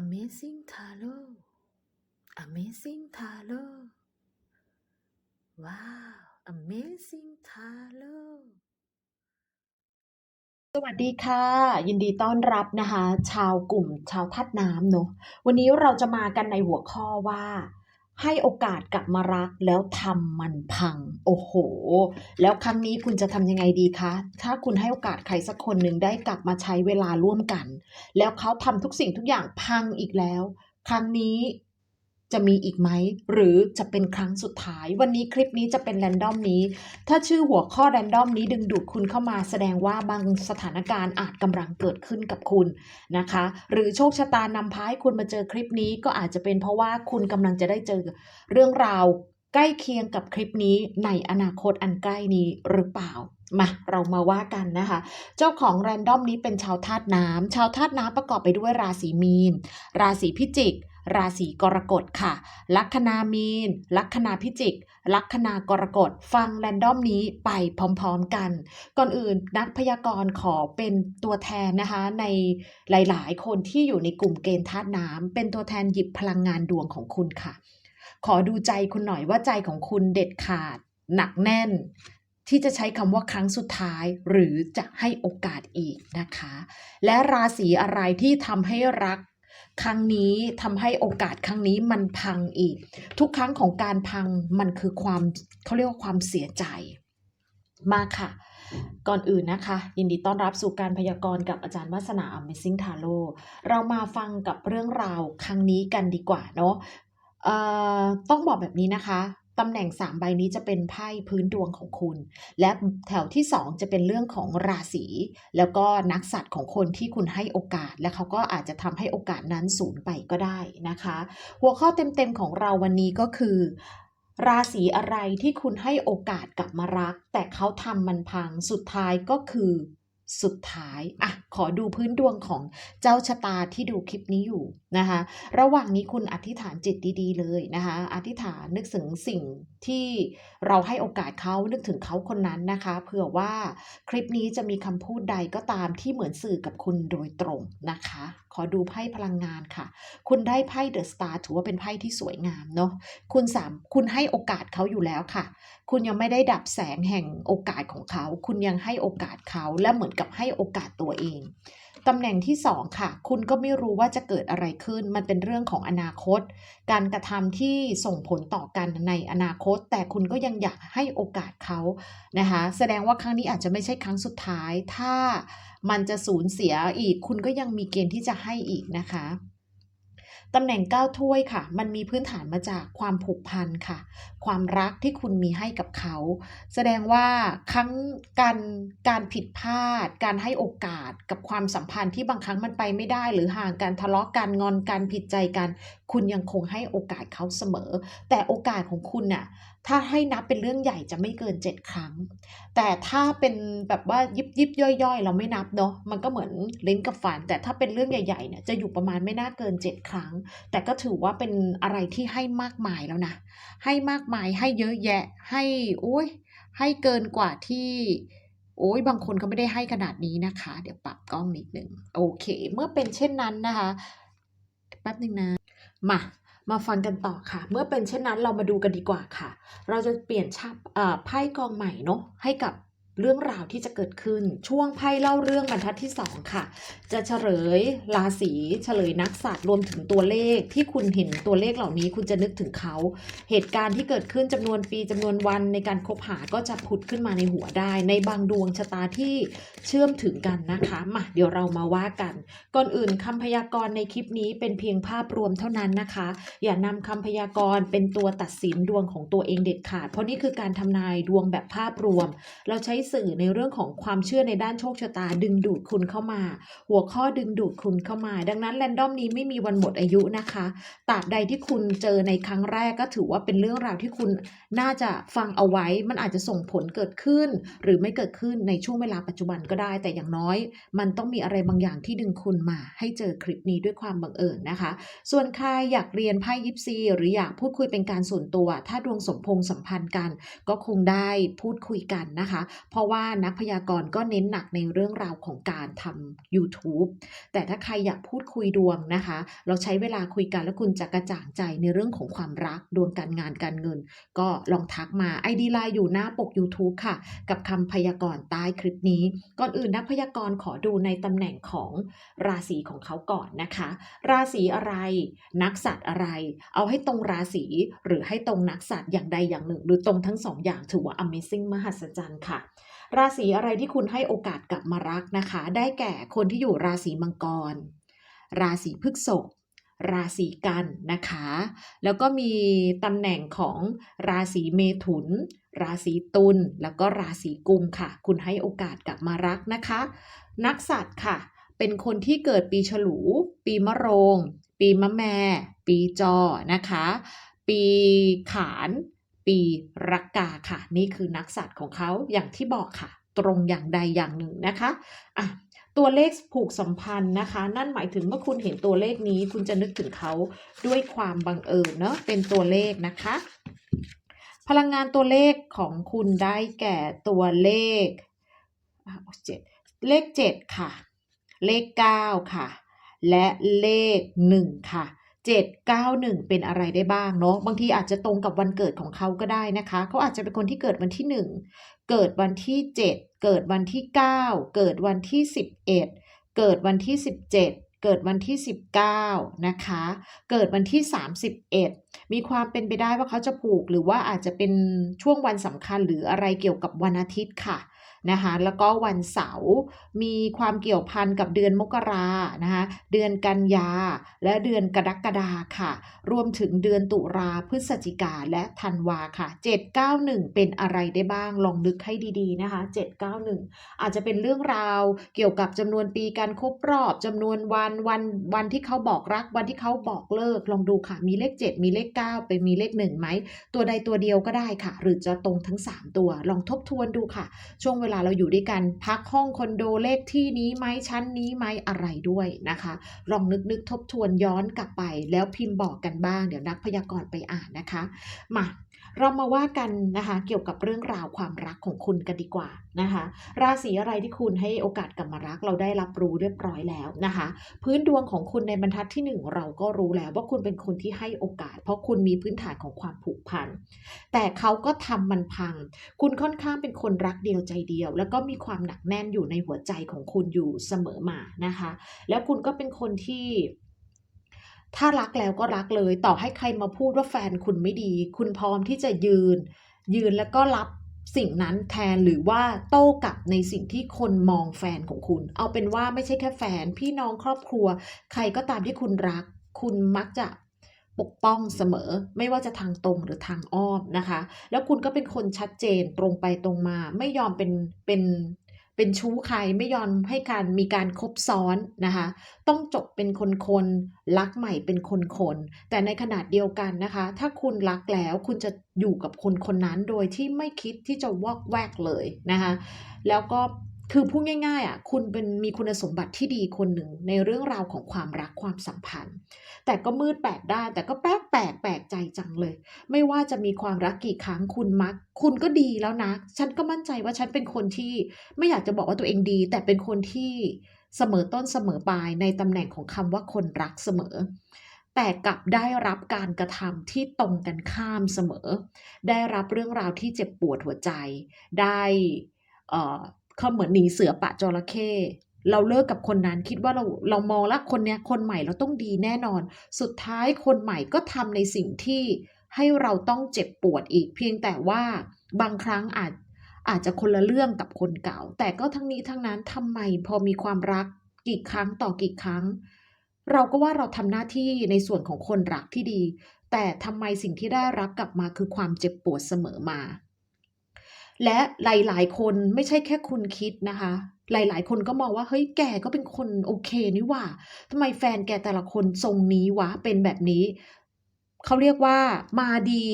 Amazing Tarot Amazing Tarot ว้าว Amazing Tarot สวัสดีค่ะ ยินดีต้อนรับนะคะ ชาวกลุ่มชาวธาตุน้ำเนอะวันนี้เราจะมากันในหัวข้อว่า ให้โอกาสกลับมารักแล้วทำมันพัง โอ้โห แล้วครั้งนี้คุณจะทำยังไงดีคะ ถ้าคุณให้โอกาสใครสักคนหนึ่งได้กลับมาใช้เวลาร่วมกัน แล้วเขาทำทุกสิ่งทุกอย่างพังอีกแล้ว ครั้งนี้ จะมีอีกไหม หรือจะเป็นครั้งสุดท้าย วันนี้คลิปนี้จะเป็นแรนดอมนี้ ถ้าชื่อหัวข้อแรนดอมนี้ดึงดูดคุณเข้ามาแสดงว่าบางสถานการณ์อาจกำลังเกิดขึ้นกับคุณนะคะ หรือโชคชะตานำพาให้คุณมาเจอคลิปนี้ก็อาจจะเป็นเพราะว่าคุณกำลังจะได้เจอเรื่องราวใกล้เคียงกับคลิปนี้ในอนาคตอันใกล้นี้หรือเปล่ามาเรามาว่ากันนะคะ เจ้าของแรนดอมนี้เป็นชาวธาตุน้ำชาวธาตุน้ำประกอบไปด้วยราศีมีน ราศีพิจิก ราศีกรกฎค่ะ ลัคนามีน ลัคนาพิจิก ลัคนากรกฎ ฟังแรนดอมนี้ไปพร้อมๆกัน ก่อนอื่นนักพยากรณ์ขอเป็นตัวแทนนะคะ ในหลายๆ คนที่อยู่ในกลุ่มเกณฑ์ธาตุน้ำเป็นตัวแทนหยิบพลังงานดวงของคุณค่ะ ขอดูใจคุณหน่อยว่าใจของคุณเด็ดขาด หนักแน่นที่จะใช้คำว่าครั้งสุดท้ายหรือจะให้โอกาสอีกนะคะ และราศีอะไรที่ทำให้รัก ครั้งนี้ทำให้โอกาสครั้งนี้มันพังอีก ทุกครั้งของการพังมันคือความเขาเรียกว่าความเสียใจมาค่ะ ก่อนอื่นนะคะ ยินดีต้อนรับสู่การพยากรณ์กับอาจารย์วัฒนา Amazing Tarot เรามาฟังกับเรื่องราวครั้งนี้กันดีกว่าเนาะเอ่อต้องบอกแบบนี้นะคะ ตำแหน่ง 3 ใบนี้จะเป็นไพ่พื้นดวงของคุณ และแถวที่ 2 จะเป็นเรื่องของราศีแล้วก็นักสัตว์ของคนที่คุณให้โอกาส และเขาก็อาจจะทำให้โอกาสนั้นสูญไปก็ได้นะคะ หัวข้อเต็มๆของเราวันนี้ก็คือ ราศีอะไรที่คุณให้โอกาสกลับมารัก แต่เขาทำมันพังสุดท้ายก็คือ สุดท้ายอะขอดูพื้นดวงของเจ้าชะตาที่ดูคลิปนี้อยู่นะคะ ระหว่างนี้คุณอธิษฐานจิตดีๆ เลยนะคะ อธิษฐานนึกถึงสิ่งที่เราให้โอกาสเขานึกถึงเขาคนนั้นนะคะ เผื่อว่าคลิปนี้จะมีคำพูดใดก็ตามที่เหมือนสื่อกับคุณโดยตรงนะคะ ขอดูไพ่พลังงานค่ะ คุณได้ไพ่เดอะสตาร์ถือว่าเป็นไพ่ที่สวยงามเนาะคุณสามคุณให้โอกาสเขาอยู่แล้วค่ะ คุณยังไม่ได้ดับแสงแห่งโอกาสของเขา คุณยังให้โอกาสเขาและเหมือนกับให้โอกาสตัวเองตำแหน่งที่ 2 ค่ะ คุณก็ไม่รู้ว่าจะเกิดอะไรขึ้น มันเป็นเรื่องของอนาคต การกระทำที่ส่งผลต่อกันในอนาคต แต่คุณก็ยังอยากให้โอกาสเขานะคะ แสดงว่าครั้งนี้อาจจะไม่ใช่ครั้งสุดท้าย ถ้า มันจะสูญเสียอีก คุณก็ยังมีเกณฑ์ที่จะให้อีกนะคะตำแหน่ง9ถ้วยค่ะ มันมีพื้นฐานมาจากความผูกพันค่ะ ความรักที่คุณมีให้กับเขา แสดงว่าครั้งการการผิดพลาด การให้โอกาสกับความสัมพันธ์ที่บางครั้งมันไปไม่ได้ หรือห่างกันทะเลาะกันงอนกันผิดใจกัน คุณยังคงให้โอกาสเขาเสมอ แต่โอกาสของคุณน่ะถ้าให้นับเป็นเรื่องใหญ่จะไม่เกิน 7 ครั้ง แต่ถ้าเป็นแบบว่ายิบยิบย่อยย่อยๆเราไม่นับเนาะมันก็เหมือนลิ้นกับฟัน แต่ถ้าเป็นเรื่องใหญ่ๆเนี่ยจะอยู่ประมาณไม่น่าเกิน 7 ครั้ง แต่ก็ถือว่าเป็นอะไรที่ให้มากมายแล้วนะให้มากมายให้เยอะแยะให้โอ้ยให้เกินกว่าที่โอ้ยบางคนก็ไม่ได้ให้ขนาดนี้นะคะ เดี๋ยวปรับกล้องนิดหนึ่งโอเค เมื่อเป็นเช่นนั้นนะคะ แป๊บหนึ่งนะ มา มาฟังกันต่อค่ะ เมื่อเป็นเช่นนั้นเรามาดูกันดีกว่าค่ะ เราจะเปลี่ยนชับไพ่กองใหม่เนาะให้กับ เรื่องราวที่จะเกิดขึ้นช่วงไพ่เล่าเรื่องบรรทัดที่ 2 ค่ะ จะเฉลยราศีเฉลยนักสัตว์รวมถึงตัวเลขที่คุณเห็นตัวเลขเหล่านี้คุณจะนึกถึงเขา เหตุการณ์ที่เกิดขึ้นจำนวนปีจำนวนวันในการคบหาก็จะผุดขึ้นมาในหัวได้ ในบางดวงชะตาที่เชื่อมถึงกันนะคะมาเดี๋ยวเรามาว่ากัน ก่อนอื่นคำพยากรณ์ในคลิปนี้เป็นเพียงภาพรวมเท่านั้นนะคะ อย่านำคำพยากรณ์เป็นตัวตัดสินดวงของตัวเองเด็ดขาด เพราะนี่คือการทำนายดวงแบบภาพรวม เราใช้สื่อในเรื่องของความเชื่อในด้านโชคชะตา ดึงดูดคุณเข้ามา หัวข้อดึงดูดคุณเข้ามา ดังนั้นแรนดอมนี้ไม่มีวันหมดอายุนะคะตราบใดที่คุณเจอในครั้งแรกก็ถือว่าเป็นเรื่องราวที่คุณน่าจะฟังเอาไว้ มันอาจจะส่งผลเกิดขึ้น หรือไม่เกิดขึ้นในช่วงเวลาปัจจุบันก็ได้ แต่อย่างน้อย มันต้องมีอะไรบางอย่างที่ดึงคุณมา ให้เจอคลิปนี้ด้วยความบังเอิญนะคะ ส่วนใครอยากเรียนไพ่ยิปซีหรืออยากพูดคุยเป็นการส่วนตัว ถ้าดวงสมพงษ์สัมพันธ์กัน ก็คงได้พูดคุยกันนะคะเพราะว่านักพยากรณ์ก็เน้นหนักในเรื่องราวของการทำ YouTube แต่ถ้าใครอยากพูดคุยดวงนะคะ เราใช้เวลาคุยกันแล้วคุณจะกระจ่างใจในเรื่องของความรักดวงการงานการเงิน ก็ลองทักมา ID ไลน์อยู่หน้าปก YouTube ค่ะ กับคำพยากรณ์ใต้คลิปนี้ ก่อนอื่นนักพยากรณ์ขอดูในตำแหน่งของราศีของเขาก่อนนะคะ ราศีอะไรนักสัตว์อะไร เอาให้ตรงราศีหรือให้ตรงนักสัตว์อย่างใดอย่างหนึ่ง หรือตรงทั้งสองอย่างถือว่า Amazing มหัศจรรย์ค่ะ ราศีอะไรที่คุณให้โอกาสกลับมารักนะคะ ได้แก่คนที่อยู่ราศีมังกร ราศีพฤษภราศีกันนะคะ แล้วก็มีตำแหน่งของราศีเมถุน ราศีตุลแล้วก็ราศีกุมค่ะ คุณให้โอกาสกลับมารักนะคะ นักสัตว์ค่ะ เป็นคนที่เกิดปีฉลู ปีมะโรง ปีมะแม่ ปีจอนะคะ ปีขาน ปีรักกาค่ะ นี่คือนักสัตว์ของเขาอย่างที่บอกค่ะ ตรงอย่างใดอย่างหนึ่งนะคะอะตัวเลขผูกสัมพันธ์นะคะ นั่นหมายถึงเมื่อคุณเห็นตัวเลขนี้ คุณจะนึกถึงเขาด้วยความบังเอิญเนาะเป็นตัวเลขนะคะ พลังงานตัวเลขของคุณได้แก่ตัวเลขเจ็ดเลขเจ็ดค่ะ เลขเก้าค่ะ และเลขหนึ่งค่ะ เจ็ดเก้าหนึ่งเป็นอะไรได้บ้างเนาะบางทีอาจจะตรงกับวันเกิดของเขาก็ได้นะคะ เขาอาจจะเป็นคนที่เกิดวันที่หนึ่งเกิดวันที่เจ็ดเกิดวันที่เก้าเกิดวันที่สิบเอ็ดเกิดวันที่สิบเจ็ดเกิดวันที่สิบเก้านะคะ เกิดวันที่สามสิบเอ็ดมีความเป็นไปได้ว่าเขาจะผูกหรือว่าอาจจะเป็นช่วงวันสำคัญหรืออะไรเกี่ยวกับวันอาทิตย์ค่ะ นะคะแล้วก็วันเสาร์มีความเกี่ยวพันกับเดือนมกรานะคะเดือนกันยาและเดือนกรกฎาค่ะ รวมถึงเดือนตุลาพฤศจิกาและธันวาค่ะ 791 เป็นอะไรได้บ้างลองนึกให้ดีๆนะคะ 791 อาจจะเป็นเรื่องราวเกี่ยวกับจำนวนปีการครบรอบจำนวนวันวันวันที่เขาบอกรักวันที่เขาบอกเลิกลองดูค่ะ มีเลข 7 มีเลข9ไปมีเลข1ไหมตัวใดตัวเดียวก็ได้ค่ะ หรือจะตรงทั้ง 3 ตัวลองทบทวนดูค่ะ ช่วงเวลาเราอยู่ด้วยกันพักห้องคอนโดเลขที่นี้ไหมชั้นนี้ไหมอะไรด้วยนะคะ ลองนึกนึกทบทวนย้อนกลับไป แล้วพิมพ์บอกกันบ้าง เดี๋ยวนักพยากรณ์ไปอ่านนะคะมา เรามาว่ากันนะคะเกี่ยวกับเรื่องราวความรักของคุณกันดีกว่านะคะ ราศีอะไรที่คุณให้โอกาสกลับมารักเราได้รับรู้เรียบร้อยแล้วนะคะ พื้นดวงของคุณในบรรทัดที่หนึ่งเราก็รู้แล้วว่าคุณเป็นคนที่ให้โอกาส เพราะคุณมีพื้นฐานของความผูกพันแต่เขาก็ทำมันพัง คุณค่อนข้างเป็นคนรักเดียวใจเดียว แล้วก็มีความหนักแน่นอยู่ในหัวใจของคุณอยู่เสมอมานะคะ แล้วคุณก็เป็นคนที่ ถ้ารักแล้วก็รักเลย ต่อให้ใครมาพูดว่าแฟนคุณไม่ดี คุณพร้อมที่จะยืน ยืนแล้วก็รับสิ่งนั้นแทนหรือว่าโต้กลับในสิ่งที่คนมองแฟนของคุณ เอาเป็นว่าไม่ใช่แค่แฟน พี่น้องครอบครัว ใครก็ตามที่คุณรัก คุณมักจะปกป้องเสมอ ไม่ว่าจะทางตรงหรือทางอ้อมนะคะ แล้วคุณก็เป็นคนชัดเจนตรงไปตรงมา ไม่ยอมเป็นเป็น เป็นชู้ใครไม่ยอมให้การมีการคบซ้อนนะคะ ต้องจบเป็นคนคนรักใหม่เป็นคนคนแต่ในขนาดเดียวกันนะคะ ถ้าคุณรักแล้วคุณจะอยู่กับคนคนนั้นโดยที่ไม่คิดที่จะวอกแวกเลยนะคะ แล้วก็ คือพูดง่ายๆอะคุณเป็นมีคุณสมบัติที่ดีคนหนึ่งในเรื่องราวของความรักความสัมพันธ์ แต่ก็มืดแปดด้านแต่ก็แปลกแปลกแปลกใจจังเลย ไม่ว่าจะมีความรักกี่ครั้งคุณมัก คุณก็ดีแล้วนะ ฉันก็มั่นใจว่าฉันเป็นคนที่ไม่อยากจะบอกว่าตัวเองดี แต่เป็นคนที่เสมอต้นเสมอปลายในตำแหน่งของคำว่าคนรักเสมอ แต่กลับได้รับการกระทำที่ตรงกันข้ามเสมอ ได้รับเรื่องราวที่เจ็บปวดหัวใจ ได้ เขาเหมือนหนีเสือปะจระเข้เราเลิกกับคนนั้นคิดว่าเราเรามองล้วคนเนี้ยคนใหม่เราต้องดีแน่นอน สุดท้ายคนใหม่ก็ทำในสิ่งที่ให้เราต้องเจ็บปวดอีก เพียงแต่ว่าบางครั้งอาจอาจจะคนละเรื่องกับคนเก่า แต่ก็ทั้งนี้ทั้งนั้นทำไมพอมีความรักกี่ครั้งต่อกี่ครั้ง เราก็ว่าเราทำหน้าที่ในส่วนของคนรักที่ดี แต่ทำไมสิ่งที่ได้รับกลับมาคือความเจ็บปวดเสมอมา และหลายๆ คนไม่ใช่แค่คุณคิดนะคะ หลายๆ คนก็มองว่าเฮ้ยแกก็เป็นคนโอเคนี่หว่าทำไมแฟนแกแต่ละคนทรงนี้วะเป็นแบบนี้ เขาเรียกว่ามาดี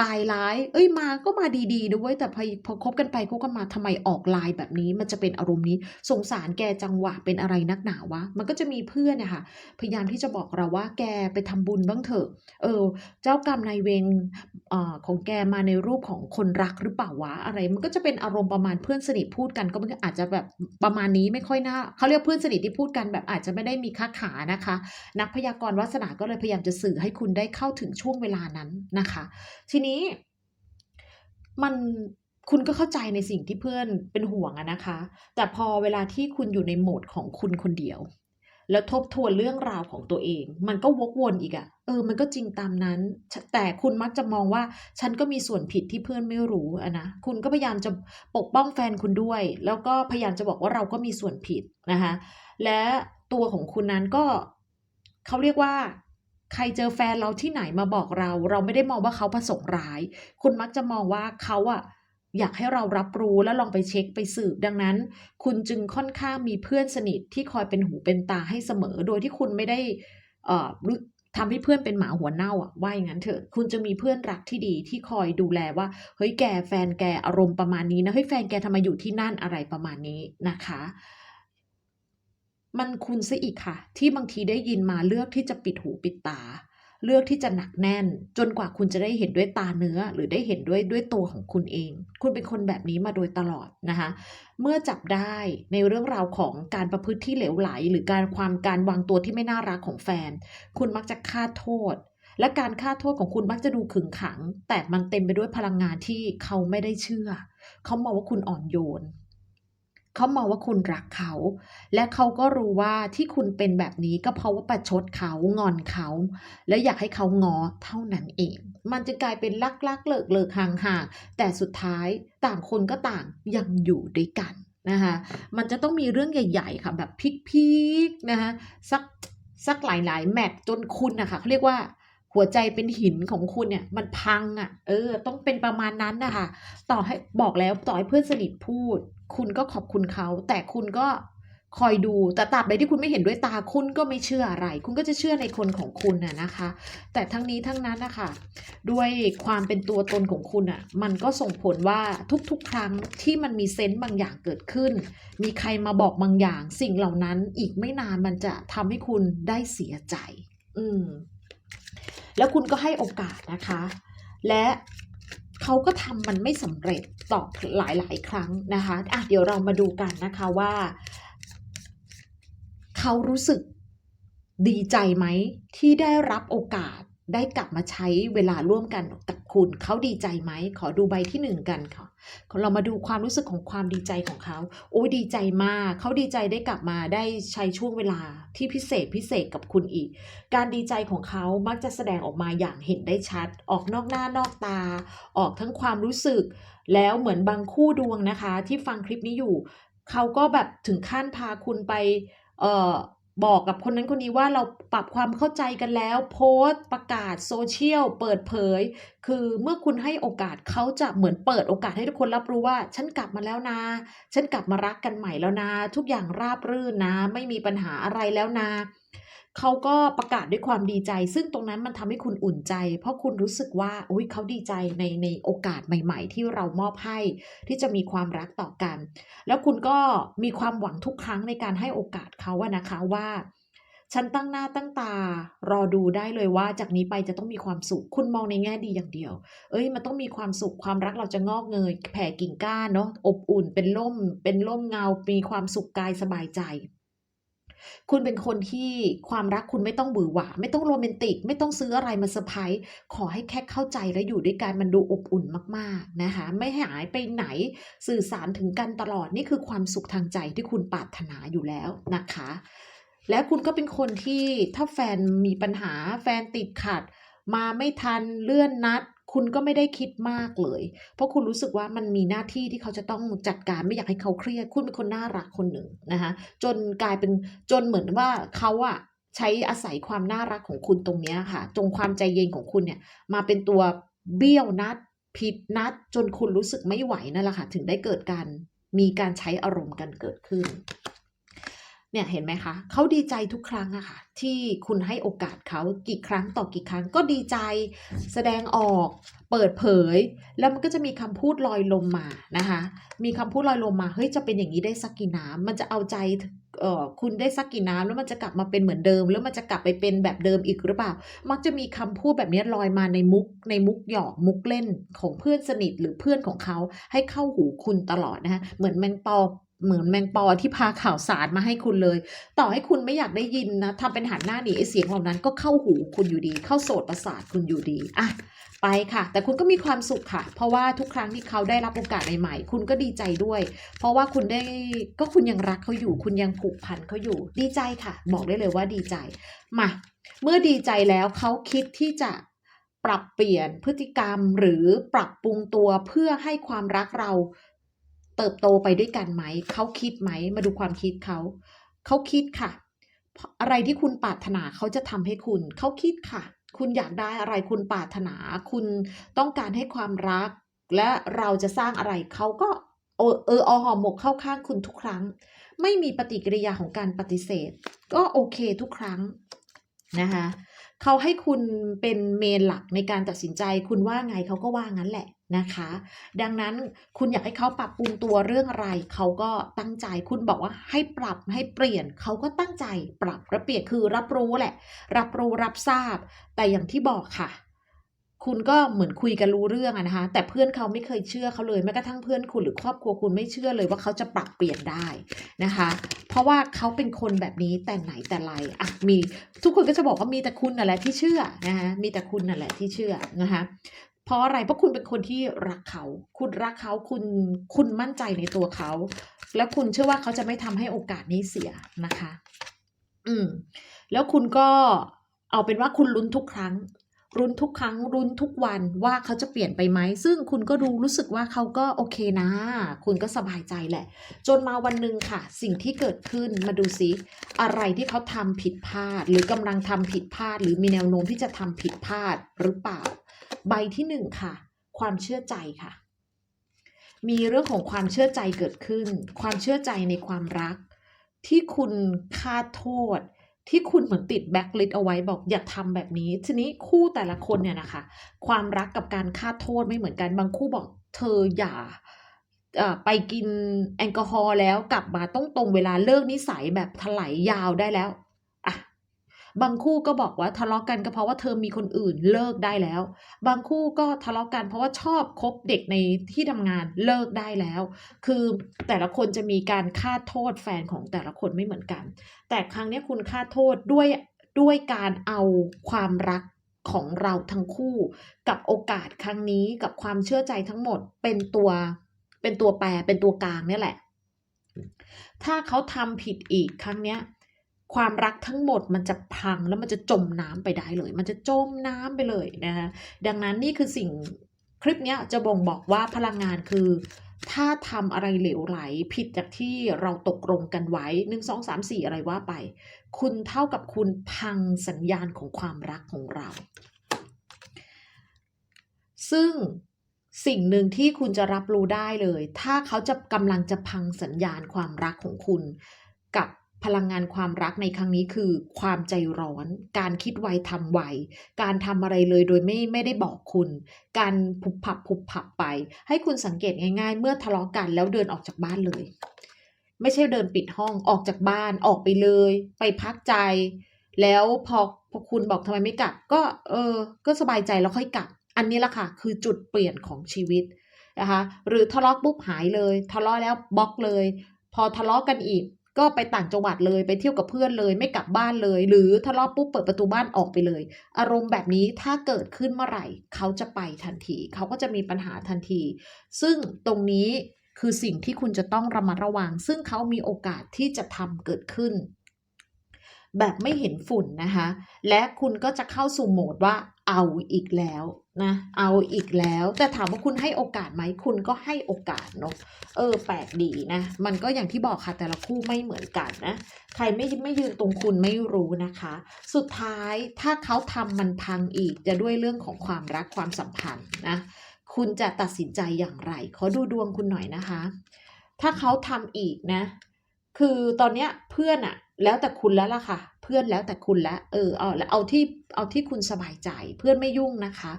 ปลายร้าย เอ้ยมาก็มาดีๆด้วยแต่พอพอคบกันไปคบกันมาทำไมออกลายแบบนี้ มันจะเป็นอารมณ์นี้ สงสารแกจังหวะเป็นอะไรนักหนาวะ มันก็จะมีเพื่อนนี่ยค่ะพยายามที่จะบอกเราว่าแกไปทำบุญบ้างเถอะ เออ เจ้ากรรมนายเวรอของแกมาในรูปของคนรักหรือเปล่าวะอะไร มันก็จะเป็นอารมณ์ประมาณเพื่อนสนิทพูดกันก็มันก็อาจจะแบบประมาณนี้ไม่ค่อยน่าเขาเรียกเพื่อนสนิทที่พูดกันแบบอาจจะไม่ได้มีค้าขานะคะ นักพยากรณ์วาสนาก็เลยพยายามจะสื่อให้คุณได้เข้าถึงช่วงเวลานั้นนะคะ ทีนี้มันคุณก็เข้าใจในสิ่งที่เพื่อนเป็นห่วงอะนะคะ แต่พอเวลาที่คุณอยู่ในโหมดของคุณคนเดียว แล้วทบทวนเรื่องราวของตัวเอง มันก็วกวนอีกอะเออ มันก็จริงตามนั้น แต่คุณมักจะมองว่า ฉันก็มีส่วนผิดที่เพื่อนไม่รู้อะนะ คุณก็พยายามจะปกป้องแฟนคุณด้วย แล้วก็พยายามจะบอกว่าเราก็มีส่วนผิดนะคะ และตัวของคุณนั้นก็เขาเรียกว่า ใครเจอแฟนเราที่ไหนมาบอกเรา เราไม่ได้มองว่าเขาประสงค์ร้าย คุณมักจะมองว่าเขาอะอยากให้เรารับรู้แล้วลองไปเช็คไปสืบ ดังนั้น คุณจึงค่อนข้างมีเพื่อนสนิทที่คอยเป็นหูเป็นตาให้เสมอ โดยที่คุณไม่ได้เอ่อรู้ทำให้เพื่อนเป็นหมาหัวเน่าอะว่าอย่างนั้นเถอะ คุณจะมีเพื่อนรักที่ดีที่คอยดูแลว่า เฮ้ยแกแฟนแกอารมณ์ประมาณนี้นะ เฮ้ยแฟนแกทำไมอยู่ที่นั่นอะไรประมาณนี้นะคะ มันคุณซะอีกค่ะ ที่บางทีได้ยินมาเลือกที่จะปิดหูปิดตา เลือกที่จะหนักแน่น จนกว่าคุณจะได้เห็นด้วยตาเนื้อ หรือได้เห็นด้วยด้วยตัวของคุณเอง คุณเป็นคนแบบนี้มาโดยตลอดนะคะเมื่อจับได้ในเรื่องราวของการประพฤติที่เหลวไหล หรือการความการวางตัวที่ไม่น่ารักของแฟน คุณมักจะคาดโทษและการคาโทษของคุณมักจะดูขึงขัง แต่มันเต็มไปด้วยพลังงานที่เขาไม่ได้เชื่อ เขามองว่าคุณอ่อนโยน เขามองว่าคุณรักเขา และเขาก็รู้ว่าที่คุณเป็นแบบนี้ก็เพราะว่าประชดเขางอนเขา และอยากให้เขางอเท่านั้นเอง มันจะกลายเป็นลักลักเลิกเลิกห่างห่างแต่สุดท้ายต่างคนก็ต่างยังอยู่ด้วยกันนะคะมันจะต้องมีเรื่องใหญ่ ๆ ค่ะแบบพีคๆนะคะสักสักหลายๆ แมตช์จนคุณนะคะเขาเรียกว่าหัวใจเป็นหินของคุณเนี่ยมันพังอะ่ะ เออ ต้องเป็นประมาณนั้นนะคะ ต่อให้บอกแล้วต่อให้เพื่อนสนิทพูด คุณก็ขอบคุณเขา แต่คุณก็คอยดูแต่ตราบใดที่คุณไม่เห็นด้วยตาคุณก็ไม่เชื่ออะไร คุณก็จะเชื่อในคนของคุณน่ะนะคะ แต่ทั้งนี้ทั้งนั้นนะคะด้วยความเป็นตัวตนของคุณอะมันก็ส่งผลว่าทุกๆ ครั้งที่มันมีเซนต์บางอย่างเกิดขึ้น มีใครมาบอกบางอย่าง สิ่งเหล่านั้นอีกไม่นานมันจะทำให้คุณได้เสียใจ อืมแล้วคุณก็ให้โอกาสนะคะ และ เขาก็ทำมันไม่สำเร็จต่อหลายๆ ครั้งนะคะอะเดี๋ยวเรามาดูกันนะคะว่า เขารู้สึกดีใจไหมที่ได้รับโอกาส ได้กลับมาใช้เวลาร่วมกันกับคุณเขาดีใจไหม ขอดูใบที่หนึ่งกันค่ะ เรามาดูความรู้สึกของความดีใจของเขา โอ้ยดีใจมาก เขาดีใจได้กลับมาได้ใช้ช่วงเวลาที่พิเศษพิเศษกับคุณอีก การดีใจของเขามักจะแสดงออกมาอย่างเห็นได้ชัด ออกนอกหน้านอกตา ออกทั้งความรู้สึก แล้วเหมือนบางคู่ดวงนะคะ ที่ฟังคลิปนี้อยู่ เขาก็แบบถึงขั้นพาคุณไป เอ่อ บอกกับคนนั้นคนนี้ว่าเราปรับความเข้าใจกันแล้ว โพสต์ประกาศโซเชียลเปิดเผย คือเมื่อคุณให้โอกาสเขาจะเหมือนเปิดโอกาสให้ทุกคนรับรู้ว่า ฉันกลับมาแล้วนะ ฉันกลับมารักกันใหม่แล้วนะ ทุกอย่างราบรื่นนะ ไม่มีปัญหาอะไรแล้วนะ เขาก็ประกาศด้วยความดีใจ ซึ่งตรงนั้นมันทำให้คุณอุ่นใจ เพราะคุณรู้สึกว่าอุ้ยเขาดีใจในในโอกาสใหม่ ๆ ที่เรามอบให้ที่จะมีความรักต่อกัน แล้วคุณก็มีความหวังทุกครั้งในการให้โอกาสเขาอะนะคะว่าฉันตั้งหน้าตั้งตารอดูได้เลยว่าจากนี้ไปจะต้องมีความสุข คุณมองในแง่ดีอย่างเดียว เอ้ยมันต้องมีความสุขความรักเราจะงอกเงย แผ่กิ่งก้านเนาะอบอุ่นเป็นร่ม เป็นร่มเงา มีความสุขกายสบายใจ คุณเป็นคนที่ความรักคุณไม่ต้องบือหวาไม่ต้องโรแมนติก ไม่ต้องซื้ออะไรมาเซอร์ไพรส์ขอให้แค่เข้าใจและอยู่ด้วยกันมันดูอบอุ่นมากๆนะคะ ไม่หายไปไหนสื่อสารถึงกันตลอดนี่คือความสุขทางใจที่คุณปรารถนาอยู่แล้วนะคะ และคุณก็เป็นคนที่ถ้าแฟนมีปัญหาแฟนติดขัด มาไม่ทันเลื่อนนัด คุณก็ไม่ได้คิดมากเลย เพราะคุณรู้สึกว่ามันมีหน้าที่ที่เขาจะต้องจัดการไม่อยากให้เขาเครียด คุณเป็นคนน่ารักคนหนึ่งนะคะจนกลายเป็นจนเหมือนว่าเขาอะใช้อาศัยความน่ารักของคุณตรงเนี้ยค่ะ จงความใจเย็นของคุณเนี่ยมาเป็นตัวเบี้ยวนัดผิดนัด จนคุณรู้สึกไม่ไหวนั่นแหละค่ะ ถึงได้เกิดการมีการใช้อารมณ์กันเกิดขึ้น เนี่ยเห็นไหมคะเขาดีใจทุกครั้งอะค่ะ ที่คุณให้โอกาสเขากี่ครั้งต่อกี่ครั้งก็ดีใจ แสดงออก เปิดเผย แล้วมันก็จะมีคำพูดลอยลมมานะคะ มีคำพูดลอยลมมาเฮ้ยจะเป็นอย่างนี้ได้สักกี่น้ำมันจะเอาใจเออคุณได้สักกี่น้ำแล้วมันจะกลับมาเป็นเหมือนเดิม แล้วมันจะกลับไปเป็นแบบเดิมอีกหรือเปล่า มักจะมีคำพูดแบบนี้ลอยมาในมุกในมุกหยอกมุกเล่นของเพื่อนสนิทหรือเพื่อนของเขาให้เข้าหูคุณตลอดนะคะเหมือนแมงปอ เหมือนแมงปอที่พาข่าวสารมาให้คุณเลย ต่อให้คุณไม่อยากได้ยินนะทำเป็นหันหน้าหนีไอเสียงเหล่านั้นก็เข้าหูคุณอยู่ดี เข้าโสดประสาทคุณอยู่ดีอะไปค่ะ แต่คุณก็มีความสุขค่ะ เพราะว่าทุกครั้งที่เขาได้รับโอกาสใหม่ๆคุณก็ดีใจด้วย เพราะว่าคุณได้ก็คุณยังรักเขาอยู่ คุณยังผูกพันเขาอยู่ ดีใจค่ะ บอกได้เลยว่าดีใจมาเมื่อดีใจแล้วเขาคิดที่จะปรับเปลี่ยนพฤติกรรมหรือปรับปรุงตัวเพื่อให้ความรักเรา เติบโตไปด้วยกันไหม เขาคิดไหม มาดูความคิดเขา เขาคิดค่ะ อะไรที่คุณปรารถนาเขาจะทำให้คุณ เขาคิดค่ะ คุณอยากได้อะไรคุณปรารถนา คุณต้องการให้ความรัก และเราจะสร้างอะไรเขาก็เออเอออหอมหมกเข้าข้างคุณทุกครั้ง ไม่มีปฏิกิริยาของการปฏิเสธ ก็โอเคทุกครั้งนะคะ เขาให้คุณเป็นเมนหลักในการตัดสินใจ คุณว่าไงเขาก็ว่างั้นแหละนะคะ ดังนั้นคุณอยากให้เขาปรับปรุงตัวเรื่องอะไร เขาก็ตั้งใจ คุณบอกว่าให้ปรับให้เปลี่ยน เขาก็ตั้งใจ ปรับและเปลี่ยนคือรับรู้แหละ รับรู้รับทราบ แต่อย่างที่บอกค่ะ คุณก็เหมือนคุยกันรู้เรื่องอะนะคะ แต่เพื่อนเขาไม่เคยเชื่อเขาเลยแม้กระทั่งเพื่อนคุณหรือครอบครัวคุณไม่เชื่อเลยว่าเขาจะปรับเปลี่ยนได้นะคะ เพราะว่าเขาเป็นคนแบบนี้แต่ไหนแต่ไรอะมีทุกคนก็จะบอกว่ามีแต่คุณนั่นแหละที่เชื่อนะคะมีแต่คุณนั่นแหละที่เชื่อนะคะเพราะอะไรเพราะคุณเป็นคนที่รักเขา คุณรักเขาคุณคุณมั่นใจในตัวเขา แล้วคุณเชื่อว่าเขาจะไม่ทำให้โอกาสนี้เสียนะคะ อืมแล้วคุณก็เอาเป็นว่าคุณลุ้นทุกครั้ง รุ้นทุกครั้งรุ้นทุกวันว่าเขาจะเปลี่ยนไปไหม ซึ่งคุณก็ดูรู้สึกว่าเขาก็โอเคนะ คุณก็สบายใจแหละ จนมาวันหนึ่งค่ะ สิ่งที่เกิดขึ้นมาดูซิอะไรที่เขาทำผิดพลาด หรือกำลังทำผิดพลาด หรือมีแนวโน้มที่จะทำผิดพลาดหรือเปล่า ใบที่หนึ่งค่ะ ความเชื่อใจค่ะ มีเรื่องของความเชื่อใจเกิดขึ้น ความเชื่อใจในความรัก ที่คุณคาดโทษ ที่คุณเหมือนติดแบ็คลิสเอาไว้บอกอย่าทำแบบนี้ทีนี้คู่แต่ละคนเนี่ยนะคะ ความรักกับการคาดโทษไม่เหมือนกันบางคู่บอกเธออย่าไปกินแอลกอฮอล์แล้วกลับมาต้องตรงเวลาเลิกนิสัยแบบถลายยาวได้แล้ว บางคู่ก็บอกว่าทะเลาะกันก็เพราะว่าเธอมีคนอื่นเลิกได้แล้ว บางคู่ก็ทะเลาะกันเพราะว่าชอบคบเด็กในที่ทำงานเลิกได้แล้ว คือแต่ละคนจะมีการคาดโทษแฟนของแต่ละคนไม่เหมือนกัน แต่ครั้งนี้คุณคาดโทษด้วยด้วยการเอาความรักของเราทั้งคู่ กับโอกาสครั้งนี้กับความเชื่อใจทั้งหมดเป็นตัวเป็นตัวแปรเป็นตัวกลางนี่แหละ ถ้าเขาทำผิดอีกครั้งเนี้ย ความรักทั้งหมดมันจะพังแล้วมันจะจมน้ำไปได้เลย มันจะจมน้ำไปเลยนะคะดังนั้นนี่คือสิ่งคลิปนี้จะบ่งบอกว่าพลังงานคือ ถ้าทำอะไรเหลวไหลผิดจากที่เราตกลงกันไว้หนึ่งสองสามสี่อะไรว่าไป คุณเท่ากับคุณพังสัญญาณของความรักของเรา ซึ่งสิ่งหนึ่งที่คุณจะรับรู้ได้เลย ถ้าเขาจะกำลังจะพังสัญญาณความรักของคุณ กับ พลังงานความรักในครั้งนี้คือ ความใจร้อน การคิดไวทำไว การทำอะไรเลยโดยไม่ไม่ได้บอกคุณ การผุบผับผุบผับไป ให้คุณสังเกตง่าย ๆ เมื่อทะเลาะกันแล้วเดินออกจากบ้านเลย ไม่ใช่เดินปิดห้องออกจากบ้านออกไปเลย ไปพักใจ แล้วพอพอคุณบอกทำไมไม่กลับ ก็เออ ก็สบายใจแล้วค่อยกลับ อันนี้ละค่ะ คือจุดเปลี่ยนของชีวิตนะคะ หรือทะเลาะปุ๊บหายเลย ทะเลาะแล้วบล็อกเลย พอทะเลาะกันอีก ก็ไปต่างจังหวัดเลยไปเที่ยวกับเพื่อนเลย ไม่กลับบ้านเลย หรือทะเลาะปุ๊บเปิดประตูบ้านออกไปเลย อารมณ์แบบนี้ถ้าเกิดขึ้นเมื่อไหร่ เขาจะไปทันที เขาก็จะมีปัญหาทันที ซึ่งตรงนี้คือสิ่งที่คุณจะต้องระมัดระวัง ซึ่งเขามีโอกาสที่จะทำเกิดขึ้น แบบไม่เห็นฝุ่นนะคะ และคุณก็จะเข้าสู่โหมดว่าเอาอีกแล้วนะเอาอีกแล้วแต่ถามว่าคุณให้โอกาสไหมคุณก็ให้โอกาสเนาะเออแปลกดีนะ มันก็อย่างที่บอกค่ะแต่ละคู่ไม่เหมือนกันนะ ใครไม่ไม่ยืนตรงคุณไม่รู้นะคะ สุดท้ายถ้าเขาทำมันพังอีกจะด้วยเรื่องของความรักความสัมพันธ์นะ คุณจะตัดสินใจอย่างไรขอดูดวงคุณหน่อยนะคะ ถ้าเขาทำอีกนะ คือตอนเนี้ยเพื่อนอะแล้วแต่คุณแล้วล่ะค่ะ พื่อนแล้วแต่คุณแล้วเออเอาแล้วเอาที่เอาที่คุณสบายใจเพื่อนไม่ยุ่งนะคะ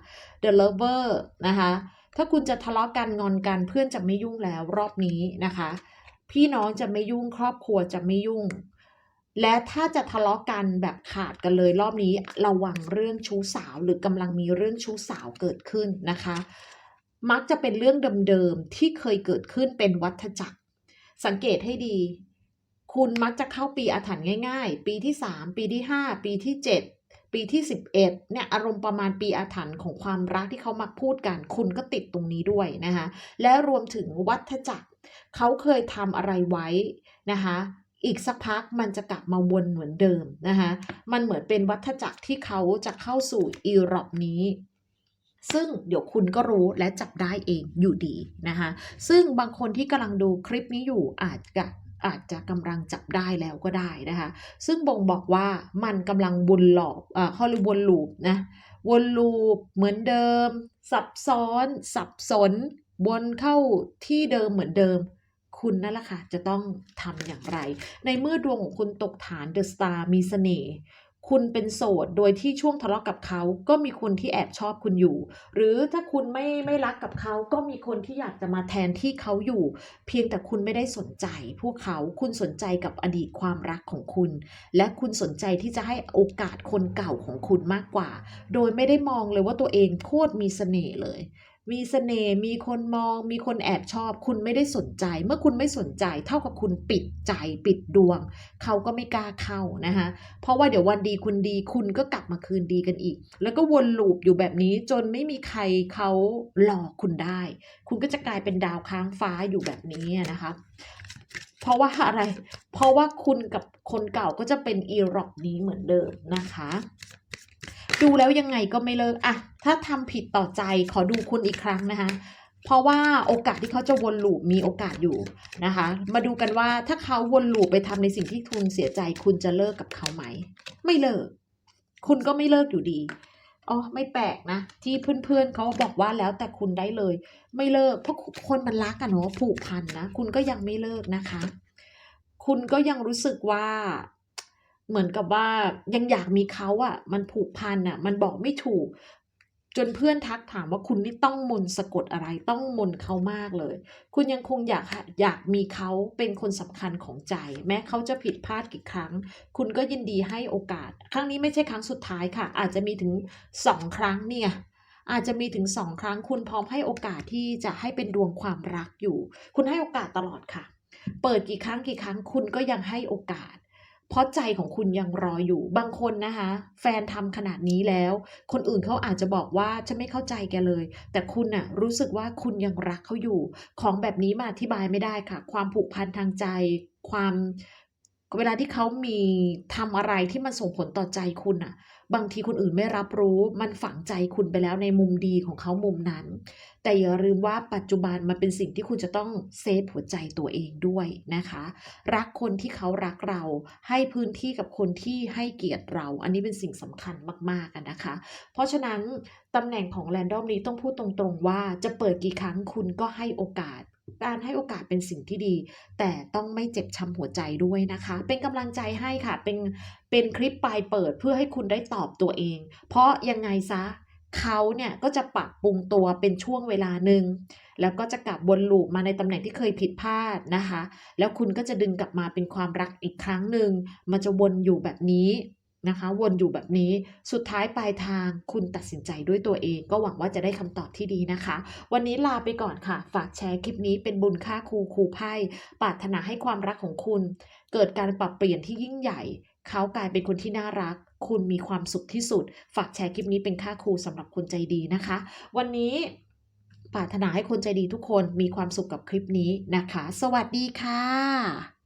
The Lover นะคะถ้าคุณจะทะเลาะกันงอนกันเพื่อนจะไม่ยุ่งแล้วรอบนี้นะคะ พี่น้องจะไม่ยุ่งครอบครัวจะไม่ยุ่ง และถ้าจะทะเลาะกันแบบขาดกันเลยรอบนี้ระวังเรื่องชู้สาวหรือกำลังมีเรื่องชู้สาวเกิดขึ้นนะคะ มักจะเป็นเรื่องเดิมๆที่เคยเกิดขึ้นเป็นวัฏจักร สังเกตให้ดี คุณมักจะเข้าปีอาถรรพ์ง่าย ๆ ปีที่ 3 ปีที่ 5 ปีที่ 7 ปีที่ 11เนี่ยอารมณ์ประมาณปีอาถรรพ์ของความรักที่เขามักพูดกัน คุณก็ติดตรงนี้ด้วยนะคะและรวมถึงวัฏจักรเขาเคยทำอะไรไว้นะคะอีกสักพักมันจะกลับมาวนเหมือนเดิมนะคะมันเหมือนเป็นวัฏจักรที่เขาจะเข้าสู่อีรอบนี้ซึ่งเดี๋ยวคุณก็รู้และจับได้เองอยู่ดีนะคะ ซึ่งบางคนที่กำลังดูคลิปนี้อยู่อาจจะ อาจจะกำลังจับได้แล้วก็ได้นะคะ ซึ่งบ่งบอกว่ามันกำลังวนหลอกอ่าเขาเรียกวนลูปนะ วนลูปเหมือนเดิม ซับซ้อน สับสน วนเข้าที่เดิมเหมือนเดิม คุณนั่นแหละค่ะ จะต้องทำอย่างไร ในเมื่อดวงของคุณตกฐานเดอะสตาร์มีเสน่ห์ คุณเป็นโสดโดยที่ช่วงทะเลาะกับเขาก็มีคนที่แอบชอบคุณอยู่ หรือถ้าคุณไม่ไม่รักกับเขาก็มีคนที่อยากจะมาแทนที่เขาอยู่ เพียงแต่คุณไม่ได้สนใจ พวกเขาคุณสนใจกับอดีตความรักของคุณ และคุณสนใจที่จะให้โอกาสคนเก่าของคุณมากกว่า โดยไม่ได้มองเลยว่าตัวเองโคตรมีเสน่ห์เลย มีเสน่ห์มีคนมอง มีคนแอบชอบ คุณไม่ได้สนใจ เมื่อคุณไม่สนใจ เท่ากับคุณปิดใจปิดดวง เขาก็ไม่กล้าเข้านะคะเพราะว่าเดี๋ยววันดีคุณดีคุณก็กลับมาคืนดีกันอีก แล้วก็วนลูปอยู่แบบนี้จนไม่มีใครเขาหลอกคุณได้ คุณก็จะกลายเป็นดาวค้างฟ้าอยู่แบบนี้นะคะ เพราะว่าอะไร เพราะว่าคุณกับคนเก่าก็จะเป็นอีร็อกนี้เหมือนเดิมนะคะ ดูแล้วยังไงก็ไม่เลิกอะถ้าทำผิดต่อใจขอดูคุณอีกครั้งนะคะ เพราะว่าโอกาสที่เขาจะวนลูปมีโอกาสอยู่นะคะ มาดูกันว่าถ้าเขาวนลูปไปทำในสิ่งที่คุณเสียใจ คุณจะเลิกกับเขาไหม ไม่เลิก คุณก็ไม่เลิกอยู่ดีอ๋อไม่แปลกนะ ที่เพื่อนๆเขาบอกว่าแล้วแต่คุณได้เลย ไม่เลิกเพราะคนมันรักกันเนาะผูกพันนะ คุณก็ยังไม่เลิกนะคะ คุณก็ยังรู้สึกว่า เหมือนกับว่ายังอยากมีเขาอะมันผูกพันอะมันบอกไม่ถูก จนเพื่อนทักถามว่าคุณนี่ต้องมนต์สะกดอะไรต้องมนต์เขามากเลย คุณยังคงอยากอยากมีเขาเป็นคนสำคัญของใจ แม้เขาจะผิดพลาดกี่ครั้ง คุณก็ยินดีให้โอกาส ครั้งนี้ไม่ใช่ครั้งสุดท้ายค่ะ อาจจะมีถึงสองครั้งเนี่ยอาจจะมีถึงสองครั้งคุณพร้อมให้โอกาสที่จะให้เป็นดวงความรักอยู่ คุณให้โอกาสตลอดค่ะ เปิดกี่ครั้งกี่ครั้งคุณก็ยังให้โอกาส เพราะใจของคุณยังรออยู่บางคนนะคะ แฟนทำขนาดนี้แล้ว คนอื่นเขาอาจจะบอกว่าจะไม่เข้าใจแกเลย แต่คุณน่ะรู้สึกว่าคุณยังรักเขาอยู่ ของแบบนี้มาอธิบายไม่ได้ค่ะ ความผูกพันทางใจ ความ เวลาที่เขามีทำอะไรที่มันส่งผลต่อใจคุณน่ะบางทีคนอื่นไม่รับรู้ มันฝังใจคุณไปแล้วในมุมดีของเขามุมนั้น แต่อย่าลืมว่าปัจจุบันมันเป็นสิ่งที่คุณจะต้องเซฟหัวใจตัวเองด้วยนะคะ รักคนที่เขารักเรา ให้พื้นที่กับคนที่ให้เกียรติเรา อันนี้เป็นสิ่งสำคัญมากๆนะคะ เพราะฉะนั้นตำแหน่งของแรนดอมนี้ต้องพูดตรงๆว่าจะเปิดกี่ครั้งคุณก็ให้โอกาส การให้โอกาสเป็นสิ่งที่ดี แต่ต้องไม่เจ็บช้ำหัวใจด้วยนะคะ เป็นกำลังใจให้ค่ะ เป็นเป็นคลิปปลายเปิดเพื่อให้คุณได้ตอบตัวเอง เพราะยังไงซะเขาเนี่ยก็จะปรับปรุงตัวเป็นช่วงเวลาหนึ่งแล้วก็จะกลับวนลูปมาในตำแหน่งที่เคยผิดพลาดนะคะ แล้วคุณก็จะดึงกลับมาเป็นความรักอีกครั้งหนึ่งมันจะวนอยู่แบบนี้ นะคะ วนอยู่แบบนี้สุดท้ายปลายทางคุณตัดสินใจด้วยตัวเอง ก็หวังว่าจะได้คำตอบที่ดีนะคะ วันนี้ลาไปก่อนค่ะ ฝากแชร์คลิปนี้เป็นบุญค่าครูครูไพ่ปรารถนาให้ความรักของคุณ เกิดการปรับเปลี่ยนที่ยิ่งใหญ่ เขากลายเป็นคนที่น่ารัก คุณมีความสุขที่สุด ฝากแชร์คลิปนี้เป็นค่าครูสำหรับคนใจดีนะคะ วันนี้ปรารถนาให้คนใจดีทุกคนมีความสุขกับคลิปนี้นะคะ สวัสดีค่ะ